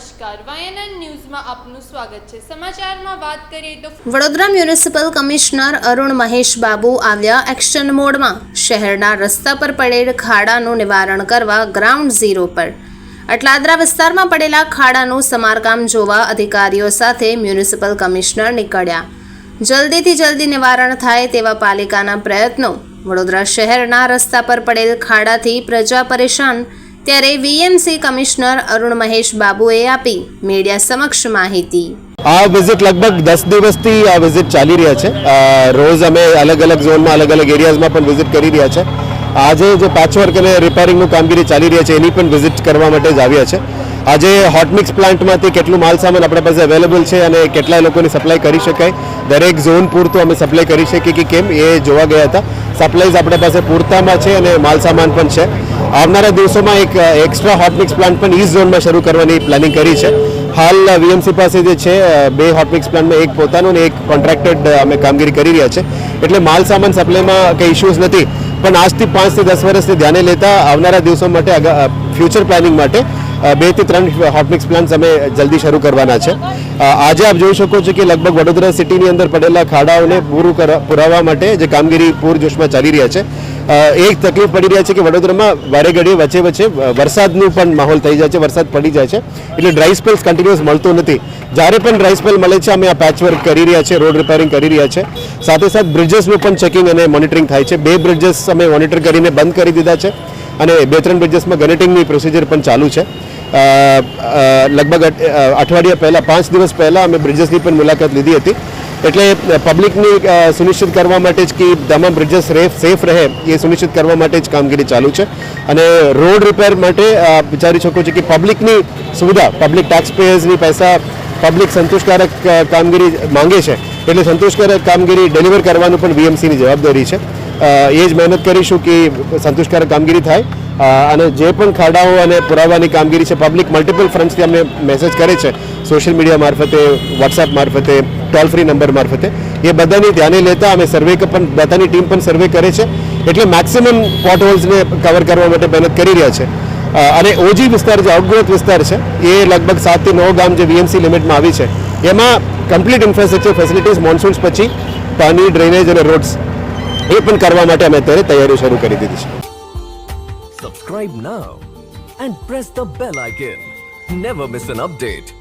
નમસ્કાર. વાયએનએન ન્યૂઝમાં આપનું સ્વાગત છે. સમાચારમાં વાત કરીએ તો વડોદરા મ્યુનિસિપલ કમિશનર અરુણ મહેશ બાબુ આવ્યા એક્શન મોડમાં. શહેરના રસ્તા પર પડેલ ખાડાનું નિવારણ કરવા ગ્રાઉન્ડ ઝીરો પર. અટલાદરા વિસ્તારમાં પડેલા ખાડાનું સમારકામ જોવા અધિકારીઓ સાથે મ્યુનિસિપલ કમિશનર નીકળ્યા. જલ્દીથી જલ્દી નિવારણ થાય તેવા પાલિકાના પ્રયત્નો. વડોદરા શહેરના રસ્તા પર પડેલ ખાડાથી પ્રજા પરેશાન. ત્યારે વીએમસી કમિશનર અરુણ મહેશ બાબુએ આપી મીડિયા સમક્ષ માહિતી. આ વિઝિટ લગભગ દસ દિવસથી આ વિઝિટ ચાલી રહ્યા છે. રોજ અમે અલગ અલગ ઝોનમાં, અલગ અલગ એરિયાઝમાં પણ વિઝિટ કરી રહ્યા છે. આજે જે પેચવર્ક અને રિપેરિંગનું કામગીરી ચાલી રહ્યા છે, એની પણ વિઝિટ કરવા માટે જ આવ્યા છે. આજે હોટમિક્સ પ્લાન્ટમાંથી કેટલું માલ સામાન આપણા પાસે અવેલેબલ છે અને કેટલા લોકોને સપ્લાય કરી શકાય. દરેક ઝોન પૂરતું અમે સપ્લાય કરી શકીએ કે કેમ એ જોવા ગયા હતા. સપ્લાયઝ આપણા પાસે પૂરતામાં છે અને માલ સામાન પણ છે. આવનારા દિવસોમાં એક એક્સ્ટ્રા હોટમિક્સ પ્લાન્ટ પણ ઈસ્ટ ઝોનમાં શરૂ કરવાની પ્લાનિંગ કરી છે. હાલ વીએમસી પાસે જે છે બે હોટમિક્સ પ્લાન્ટમાં એક પોતાનું અને એક કોન્ટ્રાક્ટેડ અમે કામગીરી કરી રહ્યા છે. એટલે માલ સામાન સપ્લાયમાં કંઈ ઇશ્યુઝ નથી. પણ આજથી પાંચથી દસ વર્ષને ધ્યાને લેતા આવનારા દિવસો માટે ફ્યુચર પ્લાનિંગ માટે બેથી ત્રણ હોટમિક્સ પ્લાન્ટ્સ અમે જલ્દી શરૂ કરવાના છે. આજે આપ જોઈ શકો છો કે લગભગ વડોદરા સિટીની અંદર પડેલા ખાડાઓને પૂરું પુરાવા માટે જે કામગીરી પૂરજોશમાં ચાલી રહ્યા છે. એક તકલીફ પડી રહ્યા છે કે વડોદરામાં વારે ઘડીએ વચ્ચે વચ્ચે વરસાદનું પણ માહોલ થઈ જાય છે, વરસાદ પડી જાય છે. એટલે ડ્રાય સ્પેલ્સ કન્ટિન્યુઅસ મળતો નથી. જ્યારે પણ ડ્રાય સ્પેલ મળે છે, અમે આ પેચવર્ક કરી રહ્યા છે રોડ રિપેરિંગ કરી રહ્યા છે. સાથે સાથે બ્રિજેસનું પણ ચેકિંગ અને મોનિટરિંગ થાય છે. બે બ્રિજેસ અમે મોનિટર કરીને બંધ કરી દીધા છે અને બે ત્રણ બ્રિજેસમાં ગનેટિંગની પ્રોસિજર પણ ચાલુ છે. લગભગ અઠ- અઠવાડિયા પહેલાં, પાંચ દિવસ પહેલાં અમે બ્રિજેસની પણ મુલાકાત લીધી હતી. એટલે પબ્લિકની સુનિશ્ચિત કરવા માટે જ કે તમામ બ્રિજેસ સેફ રહે, એ સુનિશ્ચિત કરવા માટે જ કામગીરી ચાલુ છે. અને રોડ રિપેર માટે વિચારી શકો છો કે પબ્લિકની સુવિધા પબ્લિક ટેક્સ પેયર્સની પૈસા પબ્લિક સંતોષકારક કામગીરી માંગે છે. એટલે સંતોષકારક કામગીરી ડિલિવર કરવાનું પણ વીએમસીની જવાબદારી છે. એ જ મહેનત કરીશું કે સંતોષકારક કામગીરી થાય. અને જે પણ ખાડાઓ અને પુરાવાની કામગીરી છે પબ્લિક મલ્ટિપલ ફ્રન્ટ્સથી અમને મેસેજ કરે છે. સોશિયલ મીડિયા મારફતે વોટ્સએપ મારફતે ટોલ ફ્રી નંબર મારફતે. એ બધાની ધ્યાને લેતા અમે સર્વે પણ બધાની ટીમ પણ સર્વે કરે છે. એટલે મેક્સિમમ પોટ હોલ્સને કવર કરવા માટે મહેનત કરી રહ્યા છે. અને ઓજી વિસ્તાર જે આઉટગ્રોથ વિસ્તાર છે, એ લગભગ સાતથી નવ ગામ જે વીએમસી લિમિટમાં આવી છે. એમાં કમ્પ્લીટ ઇન્ફ્રાસ્ટ્રક્ચર ફેસિલિટીઝ મોન્સૂન્સ પછી પાણી ડ્રેનેજ અને રોડ્સ એ પણ કરવા માટે અમે અત્યારે તૈયારીઓ શરૂ કરી દીધી છે. Subscribe now and press the bell icon never miss an update.